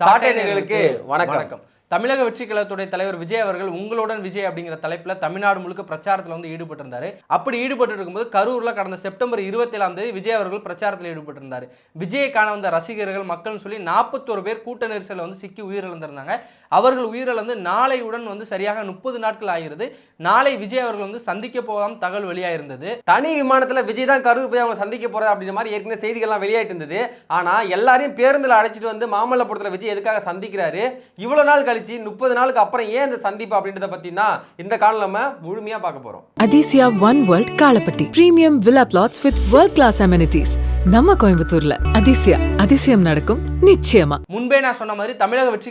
சாட்டை நேர்களுக்கு வணக்கம். தமிழக வெற்றி கழகத்துடைய தலைவர் விஜய் அவர்கள் உங்களுடன் விஜய் அப்படிங்கிற தலைப்பில் தமிழ்நாடு முழுக்க பிரச்சாரத்தில் வந்து ஈடுபட்டிருந்தார். அப்படி ஈடுபட்டு இருக்கும்போது கரூரில் கடந்த செப்டம்பர் இருபத்தேழாம் தேதி விஜய் அவர்கள் பிரச்சாரத்தில் ஈடுபட்டிருந்தாரு. விஜயை காண வந்த ரசிகர்கள் மக்கள்னு சொல்லி நாற்பத்தோரு பேர் கூட்ட நெரிசலில் வந்து சிக்கி உயிரிழந்திருந்தாங்க. அவர்கள் உயிரிழந்து நாளையுடன் வந்து சரியாக முப்பது நாட்கள் ஆகிறது. நாளை விஜய் அவர்கள் வந்து சந்திக்க போகாம தகவல் வெளியாயிருந்தது. தனி விமானத்தில் விஜய் தான் கரூர் போய் அவங்க சந்திக்க போகிறார் அப்படின்ற மாதிரி ஏற்கனவே செய்திகள்லாம் வெளியாயிட்டு இருந்தது. ஆனால் எல்லாரையும் பேருந்தில் அழைச்சிட்டு வந்து மாமல்லபுரத்தில் விஜய் எதுக்காக சந்திக்கிறாரு? இவ்வளோ நாள் கழிச்சு முப்பது நாளுக்கு அப்புறம் ஏன் இந்த சந்திப்பு அப்படின்றத பத்தி தான் இந்த காலம் நம்ம முழுமையா பார்க்க போறோம். Athisaya one world Kalapatti. Premium villa plots with world class amenities நம்ம கோயம்புத்தூர்ல. அதிசயா அதிசயம் நடக்கும் நிச்சயமா. முன்பே நான் சொன்ன மாதிரி தமிழக வெற்றி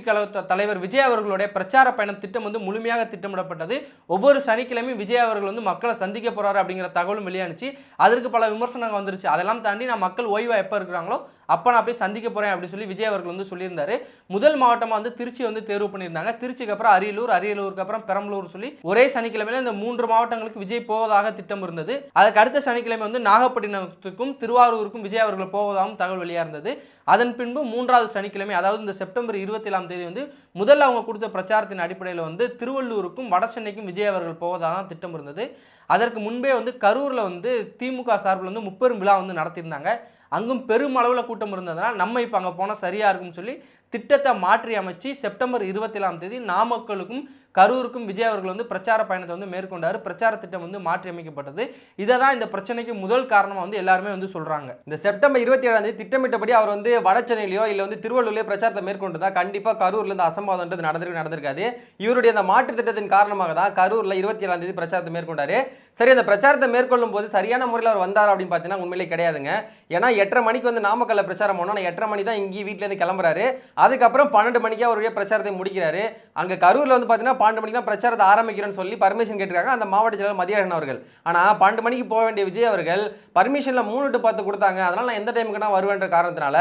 தலைவர் விஜய் அவர்களுடைய பிரச்சார பயணம் திட்டம் வந்து முழுமையாக திட்டமிடப்பட்டது. ஒவ்வொரு சனிக்கிழமையும் விஜய் அவர்கள் வந்து மக்களை சந்திக்க போறாரு அப்படிங்கிற தகவலும் வெளியானுச்சு. அதற்கு பல விமர்சனங்கள் வந்துருச்சு. அதெல்லாம் தாண்டி நான் மக்கள் ஓய்வா எப்போ இருக்கிறாங்களோ அப்போ நான் போய் சந்திக்க போகிறேன் அப்படின்னு சொல்லி விஜய் அவர்கள் வந்து சொல்லியிருந்தாரு. முதல் மாவட்டமாக வந்து திருச்சி வந்து தேர்வு பண்ணியிருந்தாங்க. திருச்சிக்கு அப்புறம் அரியலூர் அரியலூருக்கு அப்புறம் பெரம்பலூர் சொல்லி ஒரே சனிக்கிழமையில இந்த மூன்று மாவட்டங்களுக்கு விஜய் போவதாக திட்டம் இருந்தது. அதுக்கு அடுத்த சனிக்கிழமை வந்து நாகப்பட்டினத்துக்கும் திருவாரூருக்கும் விஜய் அவர்கள் போவதாகவும் தகவல் வெளியாக இருந்தது. அதன் பின்பு மூன்றாவது சனிக்கிழமை அதாவது இந்த செப்டம்பர் இருபத்தி ஏழாம் தேதி வந்து முதல்ல அவங்க கொடுத்த பிரச்சாரத்தின் அடிப்படையில் வந்து திருவள்ளூருக்கும் வட சென்னைக்கும் விஜய் அவர்கள் போவதாக தான் திட்டம் இருந்தது. அதற்கு முன்பே வந்து கரூரில் வந்து திமுக சார்பில் வந்து முப்பெரும் விழா வந்து நடத்தியிருந்தாங்க. அங்கும் பெருமளவில் கூட்டம் இருந்ததுனால் நம்ம இப்போ அங்கே போனால் சரியாக இருக்கும்னு சொல்லி திட்டத்தை மாற்றி அமைச்சு செப்டம்பர் இருபத்தேழாம் தேதி நாமக்கலுக்கும் கரூருக்கும் விஜய் அவர்கள் வந்து பிரச்சார பயணத்தை வந்து மேற்கொண்டார். பிரச்சார திட்டம் வந்து மாற்றி அமைக்கப்பட்டது. இதை தான் இந்த பிரச்சனைக்கு முதல் காரணமாக வந்து எல்லாருமே வந்து சொல்கிறாங்க இந்த செப்டம்பர் இருபத்தி ஏழாம் தேதி திட்டமிட்டபடி அவர் வந்து வட சென்னையிலையோ இல்லை வந்து திருவள்ளூர்லயோ பிரச்சாரத்தை மேற்கொண்டு கண்டிப்பாக கரூரில் இந்த அசம்பாதம்ன்றது நடந்திருக்கு நடந்திருக்காது. இவருடைய அந்த மாற்று திட்டத்தின் காரணமாக தான் கரூரில் இருபத்தி ஏழாம் தேதி பிரச்சாரத்தை மேற்கொண்டாரு. சரி அந்த பிரச்சாரத்தை மேற்கொள்ளும் போது சரியான முறையில் அவர் வந்தார் அப்படின்னு பார்த்தீங்கன்னா உண்மையிலே கிடையாதுங்க. ஏன்னா எட்டரை மணிக்கு வந்து நாமக்கல்ல பிரச்சாரம் பண்ணோம். ஆனால் எட்டரை மணி தான் இங்கே வீட்டிலேருந்து கிளம்புறாரு. அதுக்கப்புறம் பன்னெண்டு மணிக்கு அவருடைய பிரச்சாரத்தை முடிக்கிறாரு. அங்கே கரூரில் வந்து பார்த்தீங்கன்னா பன்னெண்டு மணிக்கு தான் பிரச்சாரத்தை ஆரம்பிக்கிறேன்னு சொல்லி பர்மிஷன் கேட்டிருக்காங்க. அந்த மாவட்ட செயலர் மதியழகன் அவர்கள். ஆனால் பன்னெண்டு மணிக்கு போக வேண்டிய விஜய் அவர்கள் பர்மிஷனில் மூணு டு பத்து கொடுத்தாங்க. அதனால் நான் எந்த டைமுக்கு நான் வருவேன்ற காரணத்தினால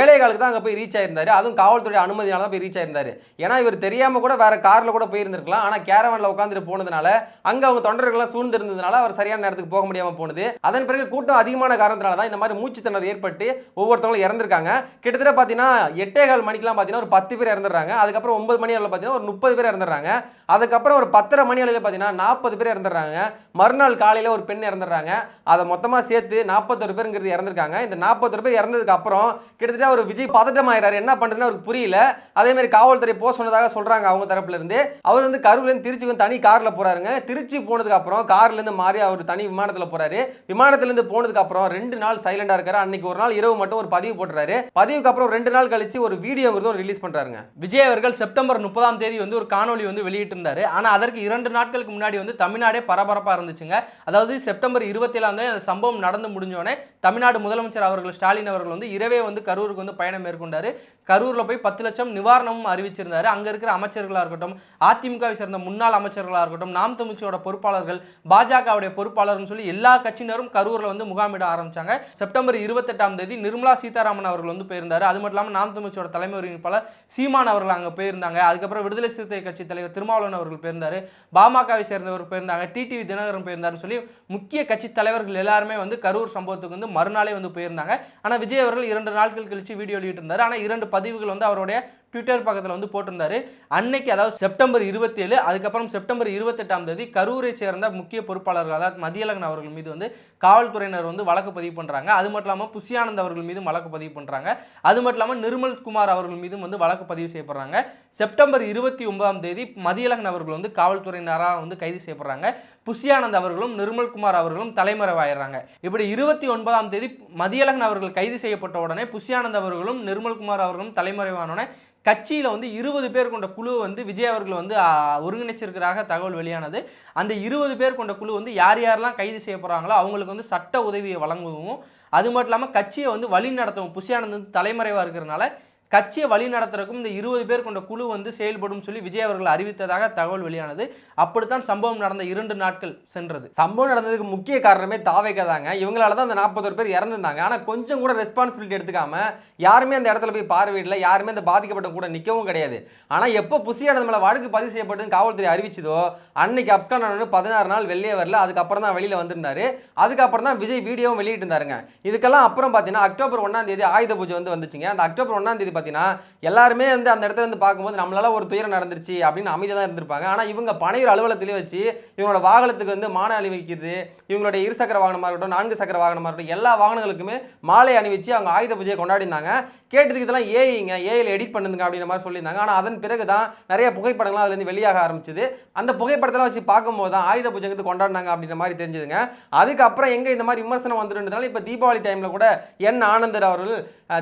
ஏழை காலுக்கு தான் அங்கே போய் ரீச் ஆயிருந்தார். அதுவும் காவல்துறை அனுமதினால தான் போய் ரீச் ஆயிருந்தார். ஏன்னா இவர் தெரியாமல் கூட வேறு காரில் கூட போயிருந்திருக்கலாம். ஆனால் கேரவனில் உட்காந்துட்டு போனதுனால அங்கே அவங்க தொண்டர்கள்லாம் சூழ்ந்திருந்ததுனால அவர் சரியான நேரத்துக்கு போக முடியாமல் போனது. அதன் பிறகு கூட்டம் அதிகமான காரணத்தினால தான் இந்த மாதிரி மூச்சு திணறல் ஏற்பட்டு ஒவ்வொருத்தவங்களும் இறந்திருக்காங்க. கிட்டத்தட்ட பார்த்தீங்கன்னா எட்டே கால் மணி மணிக்கெலாம் பார்த்தீங்கன்னா ஒரு பத்து பேர் இறந்துடுறாங்க. அதுக்கப்புறம் ஒன்பது மணி அளவில் பார்த்தீங்கன்னா ஒரு முப்பது பேர் இறந்துடுறாங்க. அதுக்கப்புறம் ஒரு பத்தரை மணி அளவில் பார்த்தீங்கன்னா நாற்பது பேர் இறந்துடுறாங்க. மறுநாள் காலையில் ஒரு பெண் இறந்துடுறாங்க. அதை மொத்தமாக சேர்த்து நாற்பத்தொரு பேருங்கிறது இறந்துருக்காங்க. இந்த நாற்பத்தொரு பேர் இறந்ததுக்கு அப்புறம் கிட்டத்தட்ட ஒரு விஜய் பதட்டமாயிறாரு. என்ன பண்ணுறதுன்னு அவருக்கு புரியல. அதே மாதிரி காவல்துறை போக சொன்னதாக சொல்கிறாங்க அவங்க தரப்புலேருந்து அவர் வந்து கருவிலேருந்து திருச்சி வந்து தனி காரில் போகிறாருங்க திருச்சி போனதுக்கு அப்புறம் கார்லேருந்து மாறி அவர் தனி விமானத்தில் போகிறாரு விமானத்துலேருந்து போனதுக்கு அப்புறம் ரெண்டு நாள் சைலண்டாக இருக்காரு. அன்னைக்கு ஒரு நாள் இரவு மட்டும் ஒரு பதிவு போட்டுறாரு. பதிவுக்கு அப்புறம் ரெண்டு நாள் கழிச்சு ஒரு வீடியோங்கிறதும் ரிலீஸ் பண்ணுறாருங்க விஜய் அவர்கள் செப்டம்பர் முப்பதாம் தேதி வந்து ஒரு காணொளி வந்து வெளியிட்டிருந்தாரு. ஆனால் அதற்கு இரண்டு நாட்களுக்கு முன்னாடி வந்து தமிழ்நாடே பரபரப்பாக இருந்துச்சுங்க. அதாவது செப்டம்பர் இருபத்தேழாம் தேதி அந்த சம்பவம் நடந்து முடிஞ்சோடனே தமிழ்நாடு முதலமைச்சர் அவர்கள் ஸ்டாலின் அவர்கள் வந்து இரவே வந்து கரூருக்கு வந்து பயணம் மேற்கொண்டார். கரூரில் போய் பத்து லட்சம் நிவாரணமும் அறிவிச்சிருந்தாரு. அங்கே இருக்கிற அமைச்சர்களாக இருக்கட்டும் அதிமுகவை சேர்ந்த முன்னாள் அமைச்சர்களாக இருக்கட்டும் நாம் தமிழ்ச்சியோட பொறுப்பாளர்கள் பாஜகவுடைய பொறுப்பாளர்னு சொல்லி எல்லா கட்சியினரும் கரூரில் வந்து முகாமிட ஆரம்பிச்சாங்க. செப்டம்பர் இருபத்தெட்டாம் தேதி நிர்மலா சீதாராமன் அவர்கள் வந்து போயிருந்தார். அது மட்டும் இல்லாமல் நாம் தமிழ்ச்சியோட தலைமை ஒருங்கிணைப்பாளர் சீமான் அவர்கள் அங்கே போயிருந்தாங்க. அதுக்கப்புறம் விடுதலை சிறுத்தை கட்சி தலைவர் திருமாவளவன் அவர்கள் போயிருந்தாரு. பாமகவை சேர்ந்தவர் போயிருந்தாங்க. டிடிவி தினகரன் போயிருந்தாருன்னு சொல்லி முக்கிய கட்சி தலைவர்கள் எல்லாருமே வந்து கரூர் சம்பவத்துக்கு வந்து மறுநாளே வந்து போயிருந்தாங்க. ஆனால் விஜய் அவர்கள் இரண்டு நாட்கள் கழிச்சு வீடியோ வெளியிட்டிருந்தார். ஆனால் இரண்டு பதிவுகள் வந்து அவருடைய ட்விட்டர் பக்கத்தில் வந்து போட்டிருந்தாரு. அன்னைக்கு அதாவது செப்டம்பர் இருபத்தேழு அதுக்கப்புறம் செப்டம்பர் இருபத்தெட்டாம் தேதி கரூரை சேர்ந்த முக்கிய பொறுப்பாளர்கள் அதாவது மதியழகன் அவர்கள் மீது வந்து காவல்துறையினர் வந்து வழக்கு பதிவு பண்ணுறாங்க அது மட்டும் இல்லாமல் புஷியானந்த் அவர்கள் மீதும் வழக்கு பதிவு பண்ணுறாங்க அது மட்டும் இல்லாமல் நிர்மல் குமார் அவர்கள் மீதும் வந்து வழக்கு பதிவு செய்யப்படுறாங்க. செப்டம்பர் இருபத்தி ஒன்பதாம் தேதி மதியழகன் அவர்கள் வந்து காவல்துறையினராக வந்து கைது செய்யப்படுறாங்க. புஷியானந்த் அவர்களும் நிர்மல்குமார் அவர்களும் தலைமறைவாயிடுறாங்க இப்படி இருபத்தி ஒன்பதாம் தேதி மதியழகன் அவர்கள் கைது செய்யப்பட்ட உடனே புஷியானந்த் அவர்களும் நிர்மல்குமார் அவர்களும் தலைமறைவானோடனே கட்சியில் வந்து இருபது பேர் கொண்ட குழு வந்து விஜய் அவர்கள் வந்து ஒருங்கிணைச்சிருக்கிறாக தகவல் வெளியானது. அந்த இருபது பேர் கொண்ட குழு வந்து யார் யாரெல்லாம் கைது செய்ய போகிறாங்களோ அவங்களுக்கு வந்து சட்ட உதவியை வழங்குவோம் அது மட்டும் இல்லாமல் கட்சியை வந்து வழி நடத்தவும் புஷியானந்த் தலைமறைவாக இருக்கிறனால கட்சியை வழி நடத்துறதுக்கும் இந்த இருபது பேர் கொண்ட குழு வந்து செயல்படும் சொல்லி விஜய் அவர்கள் அறிவித்ததாக தகவல் வெளியானது. அப்படித்தான் சம்பவம் நடந்த இரண்டு நாட்கள் சென்றது. சம்பவம் நடந்ததுக்கு முக்கிய காரணமே தாவேக்கா தாங்க. இவங்களால தான் அந்த நாற்பத்தொரு பேர் இறந்துருந்தாங்க. ஆனால் கொஞ்சம் கூட ரெஸ்பான்சிபிலிட்டி எடுத்துக்காம யாருமே அந்த இடத்துல போய் பார்வையிடல. யாருமே அந்த பாதிக்கப்பட்ட கூட நிற்கவும் கிடையாது. ஆனால் எப்போ புசியானது மேலே வழக்கு பதிவு செய்யப்பட்டுன்னு காவல்துறை அறிவிச்சதோ அன்னைக்கு அப்ஸ்கான் வந்து பதினாறு நாள் வெளியே வரல. அதுக்கப்புறம் தான் வெளியில் வந்திருந்தாரு. அதுக்கப்புறம் தான் விஜய் வீடியோவும் வெளியிட்டு இருந்தாருங்க இதுக்கெல்லாம் அப்புறம் பார்த்தீங்கன்னா அக்டோபர் ஒன்றாம் தேதி ஆயுத பூஜை வந்து வந்துச்சுங்க. அந்த அக்டோபர் ஒன்றாம் தேதி பார்த்தீங்கன்னா எல்லாருமே வந்து அந்த இடத்துல இருந்து பார்க்கும்போது நம்மளால ஒரு துயரம் நடந்துருச்சு அப்படின்னு அமைதியாக தான் இருந்திருப்பாங்க. ஆனால் இவங்க பனையூர் அலுவலகத்திலே வச்சு இவங்களோட வாகனத்துக்கு வந்து மாலை அணிவிக்கிறது இவங்களுடைய இருசக்கர வாகனமாக இருக்கட்டும் நான்கு சக்கர வாகனமாக இருக்கட்டும் எல்லா வாகனங்களுக்குமே மாலை அணிவிச்சு அவங்க ஆயுத பூஜையை கொண்டாடினாங்க கேட்டதுக்கு இதெல்லாம் ஏஐங்க ஏஐயில் எடிட் பண்ணுங்க அப்படின்ற மாதிரி சொல்லியிருந்தாங்க. ஆனால் அதன் பிறகு தான் நிறைய புகைப்படங்கள்லாம் அதுலேருந்து வெளியாக ஆரம்பிச்சது. அந்த புகைப்படத்தெல்லாம் வச்சு பார்க்கும்போது தான் ஆயுத பூஜைங்கிறது கொண்டாடினாங்க அப்படின்ற மாதிரி தெரிஞ்சுதுங்க. அதுக்கப்புறம் எங்கே இந்த மாதிரி விமர்சனம் வந்துருன்றதுனால இப்போ தீபாவளி டைமில் கூட என் ஆனந்தர் அவர்கள்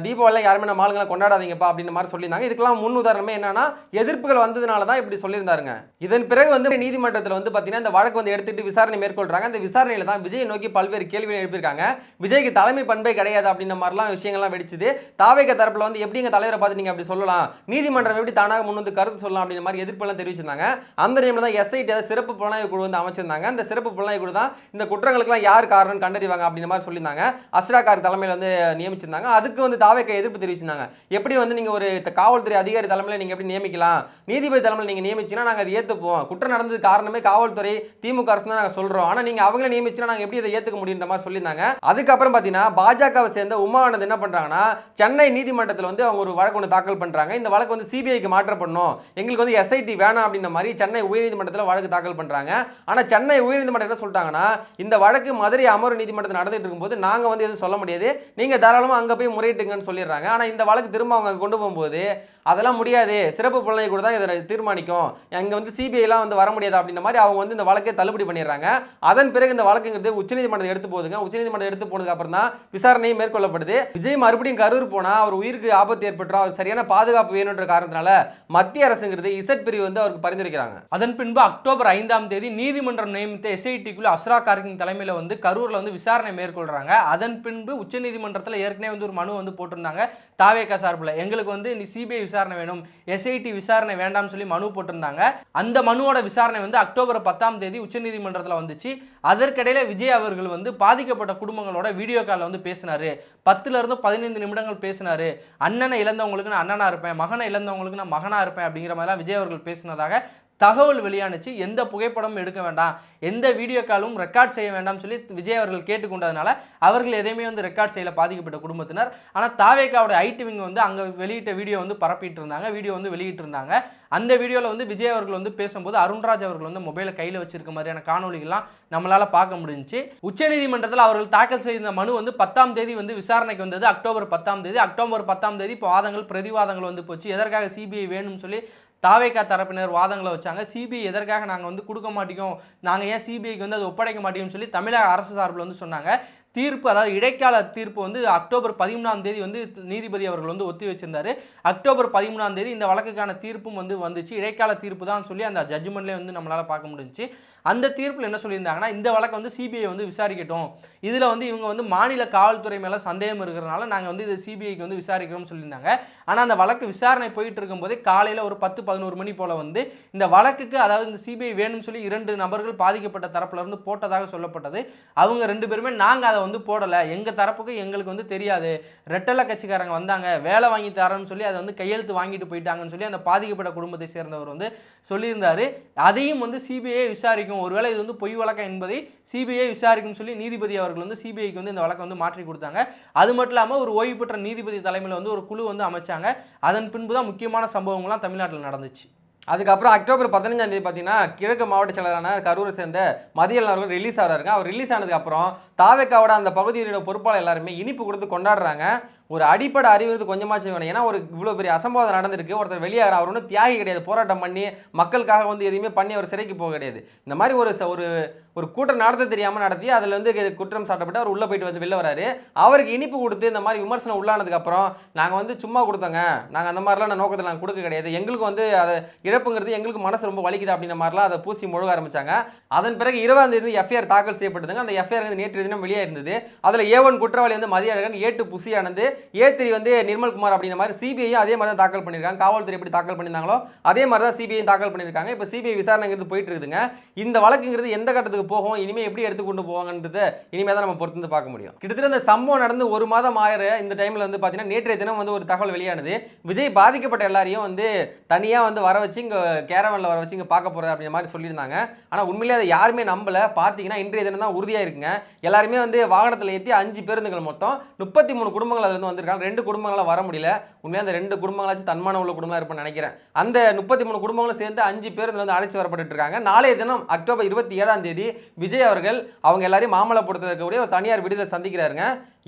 தீபாவளியில் யாருமே நம்ம ஆளுங்களை கொண்டாடாதீங்கப்பா அப்படின்ற மாதிரி சொல்லியிருந்தாங்க. இதுக்கெல்லாம் முன் உதாரணமே என்னன்னா எதிர்ப்புகள் வந்ததுனால தான் இப்படி சொல்லியிருந்தாருங்க. இதன் பிறகு வந்து நீதிமன்றத்தில் வந்து பார்த்தீங்கன்னா இந்த வழக்கு வந்து எடுத்துட்டு விசாரணை மேற்கொள்றாங்க. அந்த விசாரணையில் தான் விஜய் நோக்கி பல்வேறு கேள்விகள் எழுப்பியிருக்காங்க. விஜய்க்கு தலைமை பண்பே கிடையாது அப்படின்ற மாதிரிலாம் விஷயங்கள்லாம் வெடிச்சது. தாவேக தரப்பில் வந்து எப்படி எங்கள் தலைவரை பார்த்து நீங்கள் அப்படி சொல்லலாம்? நீதிமன்றம் எப்படி தானாக முன் வந்து கருத்து சொல்லலாம் அப்படின்ற மாதிரி எதிர்ப்பெல்லாம் தெரிவிச்சிருந்தாங்க. அந்த டைம்ல தான் எஸ்ஐடி அதாவது சிறப்பு புலனாய்வு குழு வந்து அமைச்சிருந்தாங்க. அந்த சிறப்பு புலனாய்வு குழு தான் இந்த குற்றங்களுக்குலாம் யார் காரணம் கண்டறிவாங்க அப்படின்ற மாதிரி சொல்லியிருந்தாங்க. அஸ்ராகார் தலைமையில் வந்து நியமிச்சிருந்தாங்க. அதுக்கு வந்து தாவேக்க எதிர்ப்பு தெரிவிச்சிருந்தாங்க. எப்படி வந்து நீங்கள் ஒரு காவல்துறை அதிகாரி தலைமையில் நீங்க எப்படி நியமிக்கலாம்? நீதிபதி தலைமையில் நீங்க நியமிச்சீங்கன்னா நாங்கள் அதை ஏற்றுப்போம் குற்றம் நடந்தது காரணமே காவல்துறை திமுக அரசு தான் நாங்கள் சொல்கிறோம் ஆனால் நீங்கள் அவங்கள நியமிச்சுன்னா நாங்கள் எப்படி இதை ஏற்றுக்க முடியுன்ற மாதிரி சொல்லியிருந்தாங்க. அதுக்கப்புறம் பாத்தீங்கன்னா பாஜகவை சேர்ந்த உமானந்த் என்ன பண்றாங்கன்னா சென்னை நீதிமன்றத்தில் வந்து அவங்க ஒரு வழக்கு ஒன்று தாக்கல் பண்ணுறாங்க இந்த வழக்கு வந்து சிபிஐக்கு மாற்றப்படணும். எங்களுக்கு வந்து எஸ்ஐடி வேணாம் அப்படின்ற மாதிரி சென்னை உயர்நீதிமன்றத்தில் வழக்கு தாக்கல் பண்றாங்க. ஆனா சென்னை உயர்நீதிமன்றம் என்ன சொல்லிட்டாங்கன்னா இந்த வழக்கு மதுரை அமர்வு நீதிமன்றத்தில் நடந்துட்டு இருக்கும்போது நாங்க வந்து எதுவும் சொல்ல முடியாது. நீங்க தாராளமாக அங்க போய் முறையிட்டுங்கன்னு சொல்லிடுறாங்க. ஆனால் இந்த வழக்கு திரும்ப அவங்க கொண்டு போகும்போது அதெல்லாம் முடியாது. சிறப்பு புலனை கூட தான் இதை தீர்மானிக்கும். அங்கே வந்து சிபிஐலாம் வந்து வர முடியாது அப்படின்ற மாதிரி அவங்க வந்து இந்த வழக்கை தள்ளுபடி பண்ணிடுறாங்க. அதன் பிறகு இந்த வழக்குங்கிறது உச்சநீதிமன்றத்தை எடுத்து போகுதுங்க. உச்சநீதிமன்றம் எடுத்து போனதுக்கு அப்புறம் தான் விசாரணையும் மேற்கொள்ளப்படுது. விஜய் மறுபடியும் கரூர் போனால் அவர் உயிருக்கு ஆபத்து ஏற்பட்டுரும். அவர் சரியான பாதுகாப்பு வேணுன்ற காரணத்தினால மத்திய அரசுங்கிறது இசட் பிரிவு வந்து அவருக்கு பரிந்துரைக்கிறாங்க. அதன் பின்பு அக்டோபர் ஐந்தாம் தேதி நீதிமன்றம் நியமித்த எஸ்ஐடிக்குள்ள அஸ்ரா கார்கிங் தலைமையில் வந்து கரூரில் வந்து விசாரணை மேற்கொள்கிறாங்க அதன் பின்பு உச்சநீதிமன்றத்தில் ஏற்கனவே வந்து ஒரு மனு வந்து போட்டிருந்தாங்க. தாவேக்கா சார்பில். எங்களுக்கு வந்து நீ சிபிஐ விசாரணை வேணும் எஸ்ஐடி விசாரணை வேண்டாம்னு சொல்லி மனு போட்டிருந்தாங்க. அந்த மனுவோட விசாரணை வந்து அக்டோபர் பத்தாம் தேதி உச்சநீதிமன்றத்தில் வந்துச்சு. அதற்கிடையில விஜய் அவர்கள் வந்து பாதிக்கப்பட்ட குடும்பங்களோட வீடியோ காலில் வந்து பேசினாரு. பத்துல இருந்து பதினைந்து நிமிடங்கள் பேசினாரு. அண்ணனை இழந்தவங்களுக்கு நான் அண்ணனா இருப்பேன் மகனை இழந்தவங்களுக்கு நான் மகனா இருப்பேன் அப்படிங்கிற மாதிரிலாம் விஜய் அவர்கள் பேசினதாக தகவல் வெளியானுச்சு. எந்த புகைப்படமும் எடுக்க வேண்டாம். எந்த வீடியோ காலும் ரெக்கார்ட் செய்ய வேண்டாம்னு சொல்லி விஜய் அவர்கள் கேட்டுக்கொண்டதுனால அவர்கள் எதையுமே வந்து ரெக்கார்ட் செய்யல பாதிக்கப்பட்ட குடும்பத்தினர். ஆனால் தாவேக்காவோட ஐடிவிங்க வந்து அங்கே வெளியிட்ட வீடியோ வந்து பரப்பிட்டு இருந்தாங்க வீடியோ வந்து வெளியிட்டு இருந்தாங்க அந்த வீடியோவில் வந்து விஜய் அவர்கள் வந்து பேசும்போது அருண்ராஜ் அவர்கள் வந்து மொபைலை கையில் வச்சிருக்க மாதிரியான காணொலிகள்லாம் நம்மளால் பார்க்க முடிஞ்சிச்சு. உச்சநீதிமன்றத்தில் அவர்கள் தாக்கல் செய்த மனு வந்து பத்தாம் தேதி வந்து விசாரணைக்கு வந்தது. அக்டோபர் பத்தாம் தேதி. அக்டோபர் பத்தாம் தேதி இப்போ வாதங்கள் பிரதிவாதங்கள் வந்து போச்சு. எதற்காக சிபிஐ வேணும்னு சொல்லி தாவேக்கா தரப்பினர் வாதங்களை வச்சாங்க. சிபிஐ எதற்காக நாங்கள் வந்து கொடுக்க மாட்டோம்? நாங்கள் ஏன் சிபிஐக்கு வந்து அதை ஒப்படைக்க மாட்டோம்னு சொல்லி தமிழக அரசு சார்பில் வந்து சொன்னாங்க. தீர்ப்பு அதாவது இடைக்கால தீர்ப்பு வந்து அக்டோபர் பதிமூணாம் தேதி வந்து நீதிபதி அவர்கள் வந்து ஒத்தி வச்சிருந்தாரு. அக்டோபர் பதிமூணாம் தேதி இந்த வழக்குக்கான தீர்ப்பும் வந்து வந்துச்சு. இடைக்கால தீர்ப்பு தான் சொல்லி அந்த ஜட்ஜ்மெண்ட்லேயே வந்து நம்மளால் பார்க்க முடிஞ்சுச்சு. அந்த தீர்ப்பில் என்ன சொல்லியிருந்தாங்கன்னா இந்த வழக்கை வந்து சிபிஐ வந்து விசாரிக்கட்டும். இதில் வந்து இவங்க வந்து மாநில காவல்துறை மேலே சந்தேகம் இருக்கிறனால நாங்கள் வந்து இது சிபிஐக்கு வந்து விசாரிக்கிறோம்னு சொல்லியிருந்தாங்க. ஆனால் அந்த வழக்கு விசாரணை போயிட்டு இருக்கும்போதே காலையில் ஒரு பத்து பதினோரு மணி போல் வந்து இந்த வழக்குக்கு அதாவது இந்த சிபிஐ வேணும்னு சொல்லி இரண்டு நபர்கள் பாதிக்கப்பட்ட தரப்புலேருந்து போட்டதாக சொல்லப்பட்டது. அவங்க ரெண்டு பேருமே நாங்கள் அதை வந்து போடலை. எங்கள் தரப்புக்கு எங்களுக்கு வந்து தெரியாது. ரெட்டலை கட்சிக்காரங்க வந்தாங்க. வேலை வாங்கி தரேன்னு சொல்லி அதை வந்து கையெழுத்து வாங்கிட்டு போயிட்டாங்கன்னு சொல்லி அந்த பாதிக்கப்பட்ட குடும்பத்தை சேர்ந்தவர் வந்து சொல்லியிருந்தார். அதையும் வந்து சிபிஐ விசாரிக்கும் ஒருவேளை இது வந்து பொய் வழக்கம் என்பதை சிபிஐ விசாரிக்கும்னு சொல்லி நீதிபதி அவர்கள் வந்து சிபிஐக்கு வந்து இந்த வழக்கை வந்து மாற்றி கொடுத்தாங்க. அது மட்டும் இல்லாமல் ஒரு ஓய்வு பெற்ற நீதிபதி தலைமையில் வந்து ஒரு குழு வந்து அமைச்சாங்க. அதன் பின்பு தான் முக்கியமான சம்பவங்கள்லாம் தமிழ்நாட்டில் நடந்துச்சு. அதுக்கப்புறம் அக்டோபர் பதினஞ்சாம் தேதி பார்த்தீங்கன்னா கிழக்கு மாவட்ட செயலரான கரூரை சேர்ந்த மதியல் அவர்கள் ரிலீஸ் ஆகிறாருங்க அவர் ரிலீஸ் ஆனதுக்கப்புறம் தாவேக்காவோட அந்த பகுதியினுடைய பொறுப்பாளர் எல்லாருமே இனிப்பு கொடுத்து கொண்டாடுறாங்க. ஒரு அடிப்படை அறிவுறது கொஞ்சமாச்சும் வேணும் ஏன்னா ஒரு இவ்வளோ பெரிய அசம்பாதம் நடந்திருக்கு. ஒருத்தர் வெளியாகிற அவர் ஒன்றும் தியாகி கிடையாது. போராட்டம் பண்ணி மக்களுக்காக வந்து எதுவுமே பண்ணி அவர் சிறைக்கு போக கிடையாது. இந்த மாதிரி ஒரு ச- ஒரு ஒரு கூட்டம் நடத்த தெரியாமல் நடத்தி அதில் வந்து குற்றம் சாட்டப்பட்டு அவர் உள்ளே போயிட்டு வந்து வெளில வராரு. அவருக்கு இனிப்பு கொடுத்து இந்த மாதிரி விமர்சனம் உள்ளானதுக்கப்புறம் நாங்கள் வந்து சும்மா கொடுத்தோங்க. நாங்கள் அந்த மாதிரிலாம் நான் நோக்கத்தில் நாங்கள் கொடுக்க கிடையாது. எங்களுக்கு வந்து அதை இழப்புங்கிறது எங்களுக்கு மனசு ரொம்ப வலிக்குது அப்படின்ற மாதிரிலாம் அதை பூசி முழுக ஆரம்பிச்சாங்க. அதன் பிறகு இருபதாம் தேதி எஃப்ஐஆர் தாக்கல் செய்யப்பட்டதுங்க. அந்த எஃப்ஐஆர் வந்து நேற்று தினம் வெளியே இருந்தது அதில் ஏ ஒன் குற்றவாளி வந்து மதிய அழகன் புசியானது ஏ த்ரீ வந்து நிர்மல்குமார் அப்படின்ற மாதிரி சிபிஐயும் அதே மாதிரி தான் தாக்கல் பண்ணியிருக்காங்க. காவல்துறை எப்படி தாக்கல் பண்ணியிருந்தாங்களோ அதே மாதிரி தான் சிபிஐ தாக்கல் பண்ணியிருக்காங்க. இப்போ சிபிஐ விசாரணைங்கிறது போயிட்டு இருக்குதுங்க இந்த வழக்குங்கிறது எந்த கட்டத்துக்கு போகும்? இனிமேல் எப்படி எடுத்து கொண்டு போவாங்கன்றது இனிமேல் தான் நம்ம பொறுத்து வந்து பார்க்க முடியும். கிட்டத்தட்ட இந்த சம்பவம் நடந்து ஒரு மாதம் ஆயிர இந்த டைமில் வந்து பார்த்தீங்கன்னா நேற்றைய தினம் வந்து ஒரு தகவல் வெளியானது. விஜய் பாதிக்கப்பட்ட எல்லாரையும் வந்து தனியாக வந்து வர வச்சு இங்கே கேரவனில் வர வச்சு இங்கே பார்க்க போகிறது அப்படின்ற மாதிரி சொல்லியிருந்தாங்க. ஆனால் உண்மையிலே அதை யாருமே நம்பலை. பார்த்தீங்கன்னா இன்றைய தினம் தான் உறுதியாக இருக்குங்க எல்லாருமே வந்து வாகனத்தில் ஏற்றி அஞ்சு பேருந்துகள் மொத்தம். முப்பத்தி மூணு குடும்பங்கள் அதில் இருந்து வந்திருக்காங்க. ரெண்டு குடும்பங்களால் வர முடியல. உண்மையாக அந்த ரெண்டு குடும்பங்களாச்சும் தன்மான உள்ள குடும்பமாக இருப்பேன்னு நினைக்கிறேன். அந்த முப்பத்தி மூணு குடும்பங்களும் சேர்ந்து அஞ்சு பேர் இதில் வந்து அழைச்சி வரப்பட்டு இருக்காங்க நாளைய தினம் அக்டோபர் இருபத்தி ஏழாம் தேதி விஜய் அவர்கள் அவங்க எல்லாரையும் மாமல்லபுரத்தில் இருக்கக்கூடிய ஒரு தனியார் விடுதலை சந்திக்கிறாருங்க.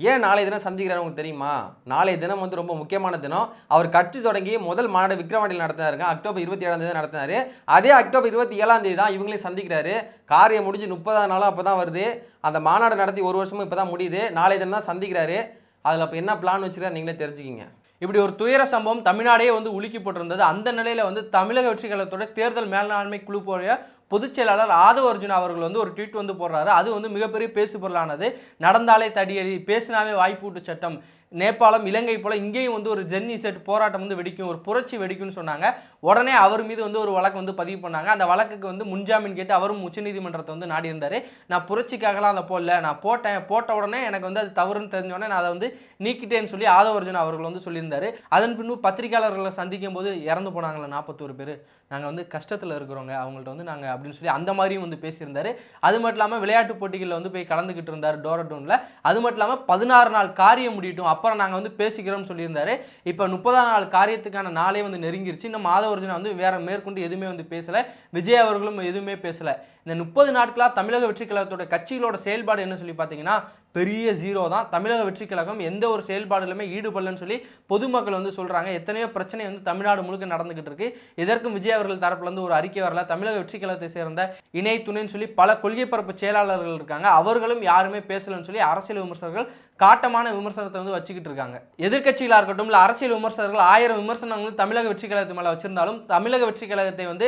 ஏன் நாளைய தினம் சந்திக்கிறாரு உங்களுக்கு தெரியுமா? நாளைய தினம் வந்து ரொம்ப முக்கியமான தினம். அவர் கட்சி தொடங்கி முதல் மாநாடு விக்ரவாண்டியில் நடத்தினாருங்க. அக்டோபர் இருபத்தி ஏழாம் தேதி நடத்தினாரு. அதே அக்டோபர் இருபத்தி ஏழாம் தேதி தான் இவங்களையும் சந்திக்கிறாரு. காரியம் முடிஞ்சு முப்பதாம் நாளும் அப்போ தான் வருது. அந்த மாநாடு நடத்தி ஒரு வருஷமும் இப்போ தான் முடியுது. நாளைய தினம் தான் சந்திக்கிறாரு. அதில் அப்போ என்ன பிளான் வச்சுருக்கா நீங்களே தெரிஞ்சுக்கிங்க. இப்படி ஒரு துயர சம்பவம் தமிழ்நாடே வந்து உலுக்கி போட்டிருந்தது. அந்த நிலையில் வந்து தமிழக வெற்றி கழகத்தோட தேர்தல் மேலாண்மை குழு போய பொதுச் செயலாளர் ஆதவ அர்ஜுன் அவர்கள் வந்து ஒரு ட்வீட் வந்து போடுறாரு. அது வந்து மிகப்பெரிய பேசு பொருளானது. நடந்தாலே தடியடி பேசினாவே வாய்ப்பூட்டு சட்டம். நேபாளம் இலங்கை போல இங்கேயும் வந்து ஒரு ஜென்னி செட் போராட்டம் வந்து வெடிக்கும் ஒரு புரட்சி வெடிக்கும்னு சொன்னாங்க. உடனே அவர் மீது வந்து ஒரு வழக்கு வந்து பதிவு பண்ணாங்க. அந்த வழக்குக்கு வந்து முன்ஜாமீன் கேட்டு அவரும் உச்சநீதிமன்றத்தை வந்து நாடி இருந்தார் நான் புரட்சிக்காகலாம் அதை போடல. நான் போட்டேன். போட்ட உடனே எனக்கு வந்து அது தவறுன்னு தெரிஞ்சோடனே நான் அதை வந்து நீக்கிட்டேன்னு சொல்லி ஆதவர்ஜுன் அவர்கள் வந்து சொல்லியிருந்தாரு. அதன் பின்பு பத்திரிகையாளர்களை சந்திக்கும் போது இறந்து போனாங்களே நாற்பத்தோரு பேர். நாங்கள் வந்து கஷ்டத்தில் இருக்கிறோங்க. அவங்கள்ட்ட வந்து நாங்கள் அப்படின்னு சொல்லி அந்த மாதிரியும் வந்து பேசியிருந்தாரு. அது மட்டும் இல்லாமல் விளையாட்டு போட்டிகளில் வந்து போய் கலந்துக்கிட்டு இருந்தார் டோரடோனில் அது மட்டும் இல்லாமல் பதினாறு நாள் காரியம் முடியட்டும். அப்புறம் நாங்கள் வந்து பேசிக்கிறோம்னு சொல்லியிருந்தாரு. இப்போ முப்பதாம் நாள் காரியத்துக்கான நாளே வந்து நெருங்கிருச்சு. இன்னும் மாதவர்ஜுனா வந்து வேற மேற்கொண்டு எதுவுமே வந்து பேசலை. விஜய் அவர்களும் எதுவுமே பேசலை. இந்த முப்பது நாட்களாக தமிழக வெற்றி கழகத்தோட கட்சிகளோட செயல்பாடு என்ன சொல்லி பார்த்தீங்கன்னா பெரிய ஜீரோ தான். தமிழக வெற்றி கழகம் எந்த ஒரு செயல்பாடுகளுமே ஈடுபடலன்னு சொல்லி பொதுமக்கள் வந்து சொல்கிறாங்க எத்தனையோ பிரச்சனை வந்து தமிழ்நாடு முழுக்க நடந்துகிட்டு இருக்கு. இதற்கும் விஜய் அவர்கள் தரப்புலேருந்து ஒரு அறிக்கை வரல. தமிழக வெற்றி கழகத்தை சேர்ந்த இணை துணைன்னு சொல்லி பல கொள்கை பரப்பு செயலாளர்கள் இருக்காங்க. அவர்களும் யாருமே பேசலன்னு சொல்லி அரசியல் விமர்சகர்கள் காட்டமான விமர்சனத்தை வந்து வச்சுக்கிட்டு இருக்காங்க. எதிர்கட்சிகளாக இருக்கட்டும் இல்லை அரசியல் விமர்சகர்கள் ஆயிரம் விமர்சனம் வந்து தமிழக வெற்றி கழகத்து மேலே வச்சிருந்தாலும் தமிழக வெற்றி கழகத்தை வந்து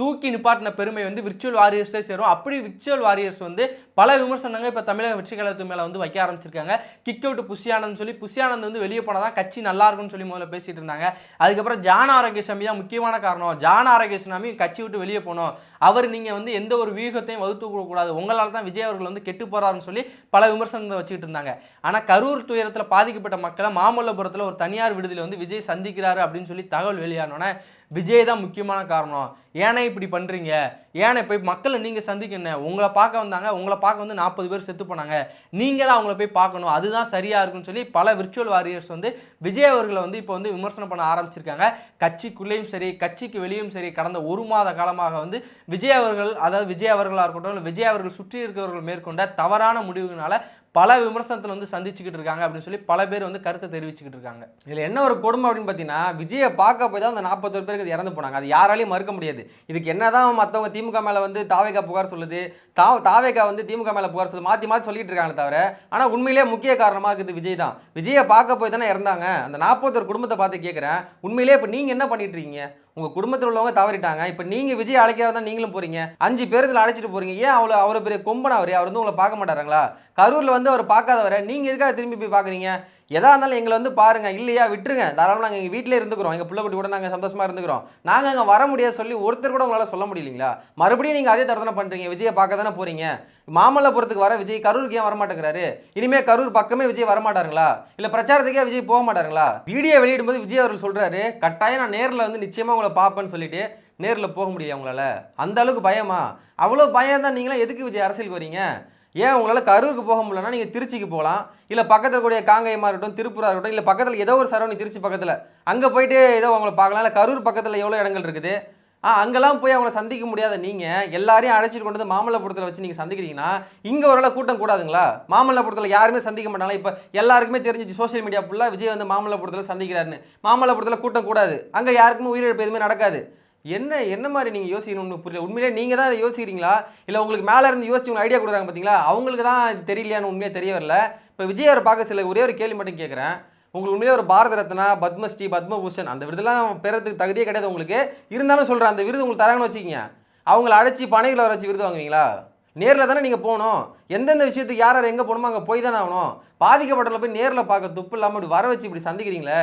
தூக்கி நிப்பாட்டின பெருமை வந்து விர்ச்சுவல் வாரியர்ஸே சேரும். அப்படி விர்ச்சுவல் வாரியர்ஸ் வந்து பல விமர்சனங்கள் இப்போ தமிழக வெற்றி கழகத்து மேலே வந்து வைக்க ஆரம்பிச்சிருக்காங்க. கிக் அவுட் புஷியானந்த் சொல்லி புஷியானந்த் வந்து வெளியே போனால் தான் கட்சி நல்லா இருக்கும்னு சொல்லி முதல்ல பேசிட்டு இருந்தாங்க. அதுக்கப்புறம் ஜான ஆரோக்கியசாமி தான் முக்கியமான காரணம். ஜான ஆரோக்கியசாமி கட்சி விட்டு வெளியே போகணும் அவர் நீங்கள் வந்து எந்த ஒரு வியூகத்தையும் வகுத்து கூடாது. உங்களால் தான் விஜய் அவர்கள் வந்து கெட்டு போகிறாருன்னு சொல்லி பல விமர்சனங்களை வச்சுக்கிட்டு இருந்தாங்க. ஆனால் கரூர் துயரத்தில் பாதிக்கப்பட்ட மக்களை மாமல்லபுரத்தில் ஒரு தனியார் விடுதியில் வந்து விஜய் சந்திக்கிறாரு அப்படின்னு சொல்லி தகவல் வெளியானோன்னே விஜய் தான் முக்கியமான காரணம். ஏனே இப்படி பண்ணுறீங்க ஏனே போய் மக்களை நீங்கள் சந்திக்கணும். உங்களை பார்க்க வந்தாங்க. உங்களை பார்க்க வந்து நாற்பது பேர் செத்து போனாங்க. நீங்கள் தான் அவங்கள போய் பார்க்கணும். அதுதான் சரியாக இருக்குன்னு சொல்லி பல விர்ச்சுவல் வாரியர்ஸ் வந்து விஜய் அவர்களை வந்து இப்போ வந்து விமர்சனம் பண்ண ஆரம்பிச்சிருக்காங்க. கட்சிக்குள்ளேயும் சரி கட்சிக்கு வெளியும் சரி கடந்த ஒரு மாத காலமாக வந்து விஜய் அவர்கள் அதாவது விஜய் அவர்களாக இருக்கட்டும் இல்லை விஜய் அவர்கள் சுற்றி இருக்கிறவர்கள் மேற்கொண்ட தவறான முடிவுகளால் பல விமர்சனத்தில் வந்து சந்திச்சுக்கிட்டு இருக்காங்க அப்படின்னு சொல்லி பல பேர் வந்து கருத்தை தெரிவிச்சுக்கிட்டு இருக்காங்க. இதில் என்ன ஒரு கொடுமை அப்படின்னு பார்த்தீங்கன்னா விஜயை பார்க்க போய் தான் அந்த நாற்பத்தொரு பேர் இது இறந்து போனாங்க. அது யாராலையும் மறுக்க முடியாது. இதுக்கு என்னதான் மற்றவங்க திமுக மேலே வந்து தாவேகா புகார் சொல்லுது தா தாவேகா வந்து திமுக மேலே புகார் சொல்லுது மாற்றி மாற்றி சொல்லிட்டு இருக்காங்களே தவிர ஆனால் உண்மையிலே முக்கிய காரணமாக இருக்குது விஜய் தான். விஜயை பார்க்க போய் தானே இறந்தாங்க. அந்த நாற்பத்தொரு குடும்பத்தை பார்த்து கேட்குறேன் உண்மையிலேயே இப்போ நீங்கள் என்ன பண்ணிட்டு இருக்கீங்க? உங்கள் குடும்பத்தில் உள்ளவங்க தவறிட்டாங்க. இப்போ நீங்கள் விஜய் அழைக்கிறதா தான் நீங்களும் போகிறீங்க அஞ்சு பேர் இதில் அழைச்சிட்டு போகிறீங்க ஏன் அவ்வளோ அவ்வளோ பெரிய கொம்பனா அவர் அவர் வந்து உங்களை பார்க்க மாட்டாருங்களா? கரூரில் வந்து அவர் பார்க்காதவரை. நீங்கள் எதுக்காக திரும்பி போய் பார்க்குறீங்க? எதாக இருந்தாலும் எங்களை வந்து பாருங்கள் இல்லையா? விட்டுருங்க. தாராளமாக நாங்கள் எங்கள் வீட்டிலே இருந்துக்கிறோம். எங்கள் பிள்ளை குட்டி கூட நாங்கள் சந்தோஷமாக இருந்துக்கிறோம். நாங்கள் அங்கே வர முடியாது சொல்லி ஒருத்தர் கூட உங்களால் சொல்ல முடியலைங்களா? மறுபடியும் நீங்கள் அதே தடவை பண்ணுறீங்க விஜயை பார்க்க தானே போகிறீங்க மாமல்லபுரத்துக்கு வர விஜய் கரூருக்கு ஏன் வர இனிமேல் கரூர் பக்கமே விஜய் வரமாட்டாருங்களா? இல்லை பிரச்சாரத்துக்கே விஜய் போக மாட்டாருங்களா? வீடியோ வெளியிடும்போது விஜய் அவர்கள் சொல்கிறாரு கட்டாயம் நான் நேரில் வந்து நிச்சயமாக உங்களை பார்ப்பேன்னு சொல்லிட்டு நேரில் போக முடியாது உங்களால். அந்த அளவுக்கு பயமா? அவ்வளோ பயம் தான் நீங்களாம் எதுக்கு விஜய் அரசியலுக்கு வரீங்க? ஏன் உங்களால் கரூருக்கு போக முடியலன்னா நீங்கள் திருச்சிக்கு போகலாம். இல்லை பக்கத்தில் கூடிய காங்கையமாக இருக்கட்டும் திருப்பூராக இருக்கட்டும் இல்லை பக்கத்தில் ஏதோ ஒரு சரௌண்டிங் திருச்சி பக்கத்தில். அங்கே போயிட்டு ஏதோ அவங்கள பார்க்கலாம். இல்லை கரூர் பக்கத்தில் எவ்வளோ இடங்கள் இருக்குது? ஆ அங்கெல்லாம் போய் அவங்கள சந்திக்க முடியாத நீங்கள் எல்லாரையும் அழைச்சிட்டு கொண்டு வந்து மாமல்லபுரத்தில் வச்சு நீங்கள் சந்திக்கிறீங்கன்னா இங்கே ஒரு கூட்டம் கூடாதுங்களா? மாமல்லபுரத்தில் யாருமே சந்திக்க மாட்டாங்களா? இப்போ எல்லாருக்குமே தெரிஞ்சிச்சு சோஷியல் மீடியா ஃபுல்லாக விஜய் வந்து மாமல்லபுரத்தில் சந்திக்கிறாருன்னு. மாமல்லபுரத்தில் கூட்டம் கூடாது. அங்கே யாருக்குமே உயிரிழப்பு எதுவுமே நடக்காது. என்ன என்ன மாதிரி நீங்கள் யோசிக்கணும்னு புரியல? உண்மையிலே நீங்கள் தான் யோசிக்கிறீங்களா? இல்லை உங்களுக்கு மேலே இருந்து யோசிச்சு உங்களுக்கு ஐடியா கொடுக்குறாங்க பார்த்தீங்களா? அவங்களுக்கு தான் இது தெரியலையான்னு உண்மையாக தெரிய வரல. இப்போ விஜய் அவரை பார்க்க சில ஒரே ஒரு கேள்வி மட்டும் கேட்குறேன். உங்களுக்கு உண்மையிலே ஒரு பாரத ரத்னா பத்மஸ்ரீ பத்மபூஷன் அந்த விருதெல்லாம் பெறத்துக்கு தகுதியே கிடையாது உங்களுக்கு. இருந்தாலும் சொல்கிறேன் அந்த விருது உங்களுக்கு தராங்கன்னு வச்சுக்கிங்க. அவங்கள அழைச்சி பனைகளை வர வச்சு விருது வாங்குவீங்களா? நேரில் தானே நீங்கள் போகணும். எந்தெந்த விஷயத்துக்கு யார் யார் எங்கே போகணுமோ அங்கே போய் தானே ஆகணும். பாதிக்கப்பட்டவங்களை போய் நேரில் பார்க்க துப்பு இல்லாமல் இப்படி வர வச்சு இப்படி சந்திக்கிறீங்களே.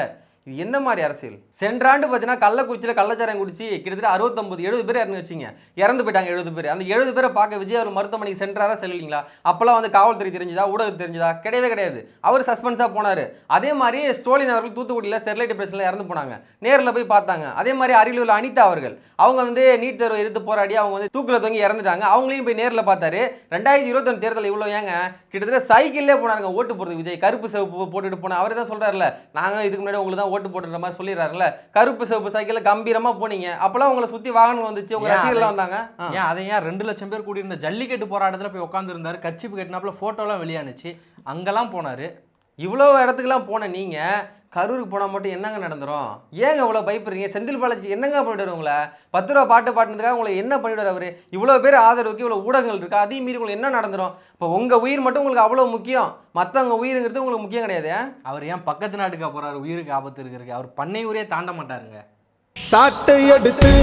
இது என்ன மாதிரி அரசியல்? சென்ற ஆண்டு பார்த்தீங்கன்னா கள்ளக்குறிச்சியில் கள்ளச்சாரம் குடிச்சு கிட்டத்தட்ட அறுபத்தொம்பது எழுபது பேர் இறந்து வச்சிங்க. இறந்து போயிட்டாங்க எழுபது பேர். அந்த எழுபது பேரை பார்க்க விஜய் அவர் மருத்துவமனைக்கு சென்றாரா செல்லீங்களா அப்போல்லாம் வந்து காவல்துறை தெரிஞ்சுதா ஊடகம் தெரிஞ்சுதா? கிடையவே கிடையாது. அவர் சஸ்பென்ஸாக போனார். அதே மாதிரி ஸ்டோலின் அவர்கள் தூத்துக்குடியில் ஸ்டெர்லைட் பிரச்சனையில் இறந்து போனாங்க. நேரில் போய் பார்த்தாங்க. அதே மாதிரி அரியலூரில் அனிதா அவர்கள். அவங்க வந்து நீட் தேர்வை எதிர்த்து போராடி அவங்க வந்து தூக்கில் தொங்கி இறந்துட்டாங்க. அவங்களையும் போய் நேரில் பார்த்தாரு. ரெண்டாயிரத்தி இருபத்தொன்று தேர்தல் இவ்வளோ ஏங்க? கிட்டத்தட்ட சைக்கிள்லேயே போனாருங்க ஓட்டு போகிறது விஜய். கருப்பு சிவப்பு போட்டுட்டு போன அவரே தான் சொல்கிறாருல நாங்கள் இதுக்கு முன்னாடி உங்களுக்கு தான் ஓட்டு போட்டுற மாதிரி சொல்லிடுறாருல கருப்பு சிவப்பு சைக்கிளில் கம்பீரமாக போனீங்க. அப்போல்லாம் உங்களை சுற்றி வாகனம் வந்துச்சு. உங்கள் ரசிகர்லாம் வந்தாங்க. ஏன் அதை ஏன் ரெண்டு லட்சம் பேர் கூடியிருந்த ஜல்லிக்கட்டு போராட்டத்தில் போய் உட்காந்துருந்தாரு கர்ச்சிப்பு கட்டினாப்புல ஃபோட்டோலாம் வெளியானுச்சு. அங்கெல்லாம் போனாரு. இவ்வளோ இடத்துக்குலாம் போன நீங்கள் கரூருக்கு போனால் மட்டும் என்னங்க நடந்துரும்? ஏங்க இவ்வளோ பயப்படுறீங்க? செந்தில் பாலாஜி என்னங்க பண்ணிடுவார் உங்களை? பத்து ரூபா பாட்டு பாட்டுனதுக்காக உங்களை என்ன பண்ணிடுவார் அவர்? இவ்வளோ பேர் ஆதரவுக்கு இவ்வளோ ஊடகங்கள் இருக்கா. அதையும் மீறி உங்களுக்கு என்ன நடந்துரும்? இப்போ உங்கள் உயிர் மட்டும் உங்களுக்கு அவ்வளோ முக்கியம். மற்றவங்க உயிருங்கிறது உங்களுக்கு முக்கியம் கிடையாது. அவர் ஏன் பக்கத்து நாட்டுக்கா போறாரு? உயிருக்கு ஆபத்து இருக்கிறதுக்கு. அவர் பண்ணை ஊரே தாண்ட மாட்டாருங்க. சாட்டை எடுத்து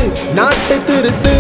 நாட்டை திருத்து.